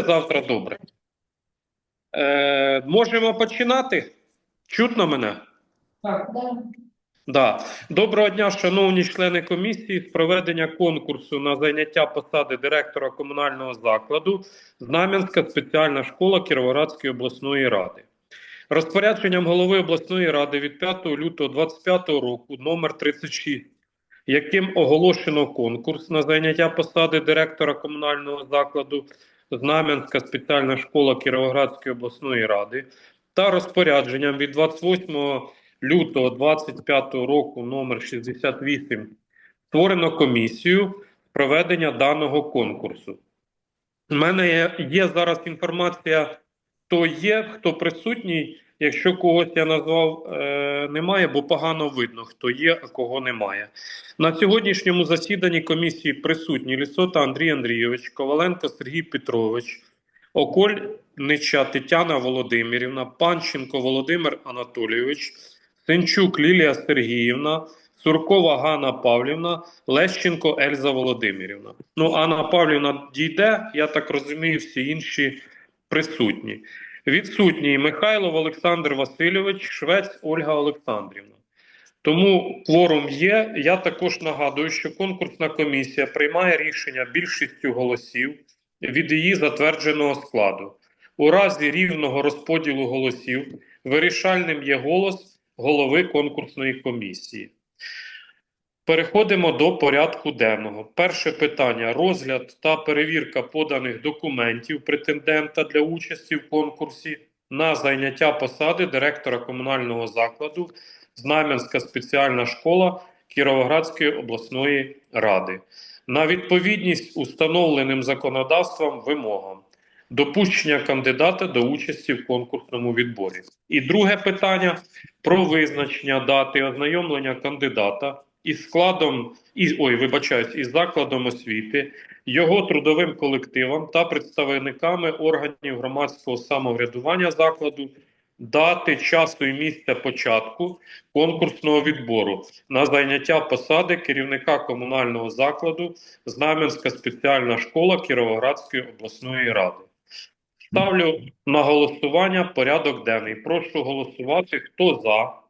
завтра добре. Е, можемо починати? Чутно мене? Так, Да. Доброго дня, шановні члени комісії з проведення конкурсу на зайняття посади директора комунального закладу Знам'янська спеціальна школа Кіровоградської обласної ради. Розпорядженням голови обласної ради від 5 лютого 2025 року номер 36, яким оголошено конкурс на зайняття посади директора комунального закладу Знам'янська спеціальна школа Кіровоградської обласної ради та розпорядженням від 28 лютого 25 року номер 68 створено комісію проведення даного конкурсу. У мене є, є зараз інформація, хто є, хто присутній. Якщо когось я назвав, е, немає, бо погано видно, хто є, а кого немає. На сьогоднішньому засіданні комісії присутні Лісота Андрій Андрійович, Коваленко Сергій Петрович, Окольнича Тетяна Володимирівна, Панченко Володимир Анатолійович, Сенчук Лілія Сергіївна, Суркова Ганна Павлівна, Лещенко Ельза Володимирівна. Ну, Анна Павлівна дійде, я так розумію, всі інші присутні. Відсутній Михайлов Олександр Васильович, Швець Ольга Олександрівна. Тому кворум є. Я також нагадую, що конкурсна комісія приймає рішення більшістю голосів від її затвердженого складу. У разі рівного розподілу голосів вирішальним є голос голови конкурсної комісії. Переходимо до порядку денного. Перше питання: розгляд та перевірка поданих документів претендента для участі в конкурсі на зайняття посади директора комунального закладу Знам'янська спеціальна школа Кіровоградської обласної ради на відповідність установленим законодавством вимогам. Допущення кандидата до участі в конкурсному відборі. І друге питання про визначення дати ознайомлення кандидата із складом із ой, вибачаюсь, із закладом освіти, його трудовим колективом та представниками органів громадського самоврядування закладу, дати часу і місця початку конкурсного відбору на зайняття посади керівника комунального закладу Знам'янська спеціальна школа Кіровоградської обласної ради. Ставлю на голосування порядок денний. Прошу голосувати. Хто за?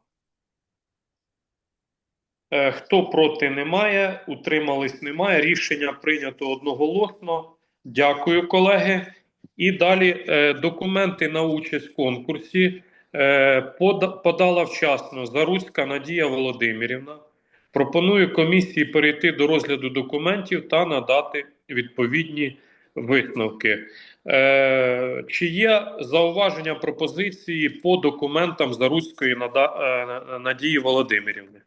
Е, Хто проти немає, утримались немає. Рішення прийнято одноголосно. Дякую, колеги. І далі е, документи на участь в конкурсі е, подала вчасно Заруська Надія Володимирівна. Пропоную комісії перейти до розгляду документів та надати відповідні висновки. Чи є зауваження пропозиції по документам Заруської Надії Володимирівни?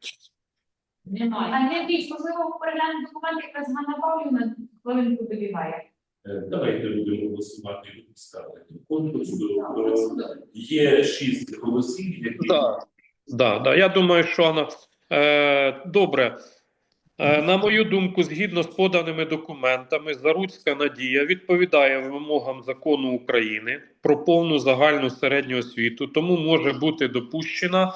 Немає. А не більш, можливо, переглянути документи, якраз Ганна Павлівна хвилинку добігає. Е, Давайте будемо голосувати і конкурсу. Так, Е. Є шість голосів, які Да, да, да. Я думаю, що вона е, добре. Е, на мою думку, згідно з поданими документами, Заруцька Надія відповідає вимогам закону України про повну загальну середню освіту, тому може бути допущена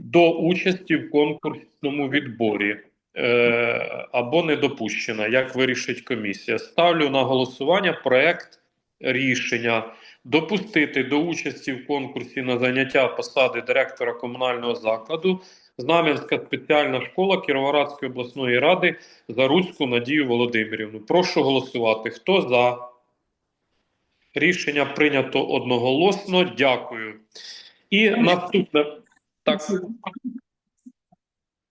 до участі в конкурсному відборі е, або не допущена, як вирішить комісія. Ставлю на голосування проект рішення допустити до участі в конкурсі на заняття посади директора комунального закладу Знам'янська спеціальна школа Кіровоградської обласної ради Заруцьку Надію Володимирівну. Прошу голосувати. Хто за? Рішення прийнято одноголосно. Дякую. І наступне. Так,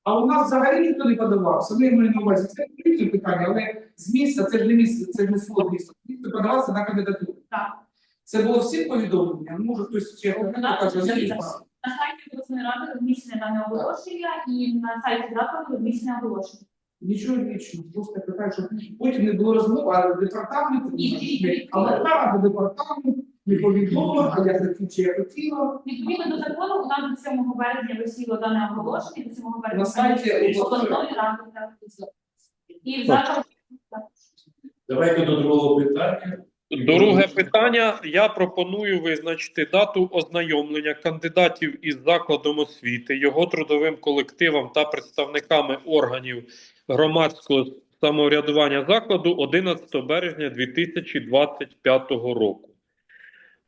А у нас взагалі ніхто не подавався. Ми маємо на увазі. Це не питання, але з місця, це ж не місце, це ж не слово місто. Місто подавався на кандидатуру. Так. Це було всім повідомлення. Ну, Може хтось ще Ну, покаже. На сайті обласної ради розміщене дане оголошення і на сайті закладу розміщене оголошення. Нічого вічного. Просто питаю, щоб потім не було розмови, а департамент, але так, департамент, не а я чи я хотіла. Відповідно до закону, у нас до 7 березня висіло дане оголошення, до 7 березня На сайті обласної ради. І в закладі давайте до другого питання. Друге питання. Я пропоную визначити дату ознайомлення кандидатів із закладом освіти, його трудовим колективом та представниками органів громадського самоврядування закладу 11 березня 2025 року.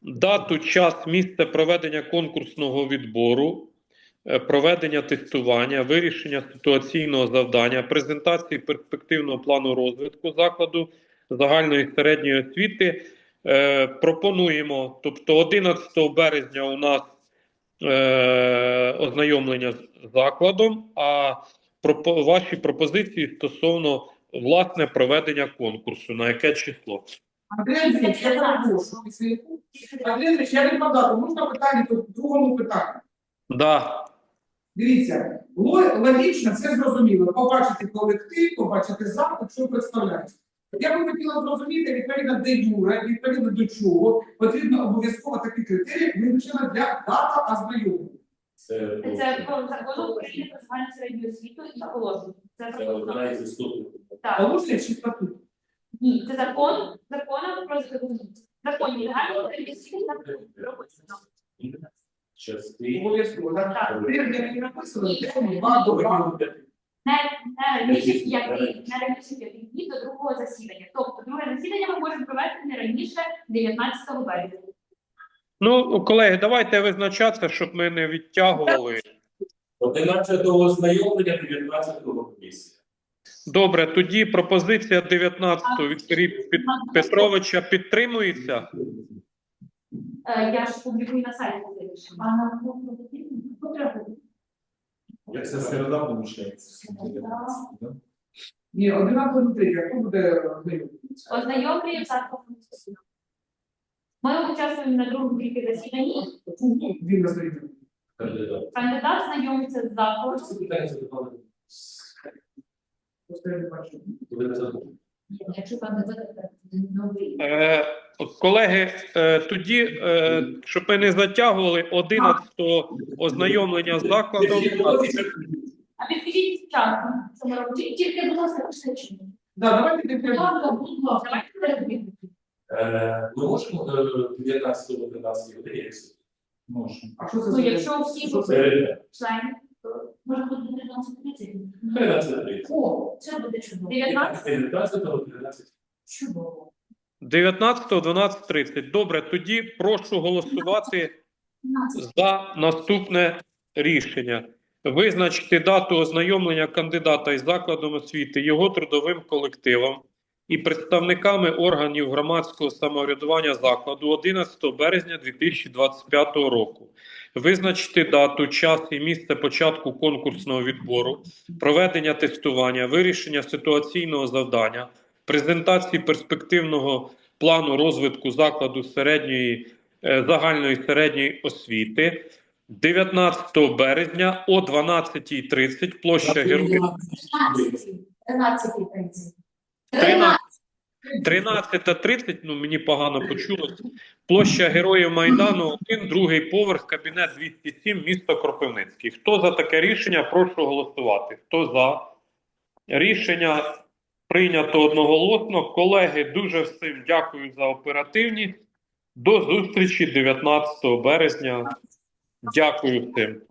Дату, час, місце проведення конкурсного відбору, е, проведення тестування, вирішення ситуаційного завдання, презентації перспективного плану розвитку закладу загальної середньої освіти е, пропонуємо. Тобто 11 березня у нас е, ознайомлення з закладом, а пропо- ваші пропозиції стосовно власне проведення конкурсу, на яке число? Андрій Андрійович, я перепрошую. Андрій Андрійович, я не подав, можна питання по другому питанню. Да. Дивіться, ло- логічно, це зрозуміло. Побачити колектив, побачити заклад, що представляється. Я би хотіла зрозуміти, відповідно де юра, відповідно до чого потрібно обов'язково такі критерії визначено для дата ознайомлення. Це, Це по закону України про загальну середню освіту і положення. Це це одна із істотних Так. Положення чи статут? Ні, це закон, законом про загальної середньої прописано. Обов'язково, так? Не написано. Не, п'яти днів до другого засідання. Тобто друге засідання ми можемо провести не раніше 19 березня. Ну, колеги, давайте визначатися, щоб ми не відтягували. 11-го ознайомлення, 19-го комісія. Добре, тоді пропозиція 19-го від Петровича підтримується. Е, Я ж публікую на сайті. А на потреби. Як це середа поміщається? Ні, 11 людей, хто буде заклад. Ми участвуємо на другому тільки засіданні. Він. Кандидат знайомиться з закладом. Не новий. Е, колеги, е, тоді, е, щоб ми не затягували 11-го ознайомлення з закладом. А підкажіть вчасно, що ми робимо. Тільки, будь ласка, пишіть чому. Да, давайте підтримуємо. Будь ласка, давайте перейдемо. Е, Ми можемо е, 19-го 13 годині, Можемо. А що це Ну, якщо всі що це? члени, може бути 13.30. 13 О, це буде чудово. 19 19-го 13 чудово. 19-го 12.30. Добре, тоді прошу голосувати 15. за наступне рішення. Визначити дату ознайомлення кандидата із закладом освіти, його трудовим колективом і представниками органів громадського самоврядування закладу 11 березня 2025 року. Визначити дату, час і місце початку конкурсного відбору, проведення тестування, вирішення ситуаційного завдання, презентації перспективного плану розвитку закладу середньої е, загальної середньої освіти 19 березня о 12.30 площа Героїв 13.30. 13. 13.30, ну мені погано почулось. Площа Героїв Майдану, 1, другий поверх, кабінет 207, місто Кропивницький. Хто за таке рішення? Прошу голосувати. Хто за? Рішення прийнято одноголосно. Колеги, дуже всім дякую за оперативність. До зустрічі 19 березня. Дякую всім.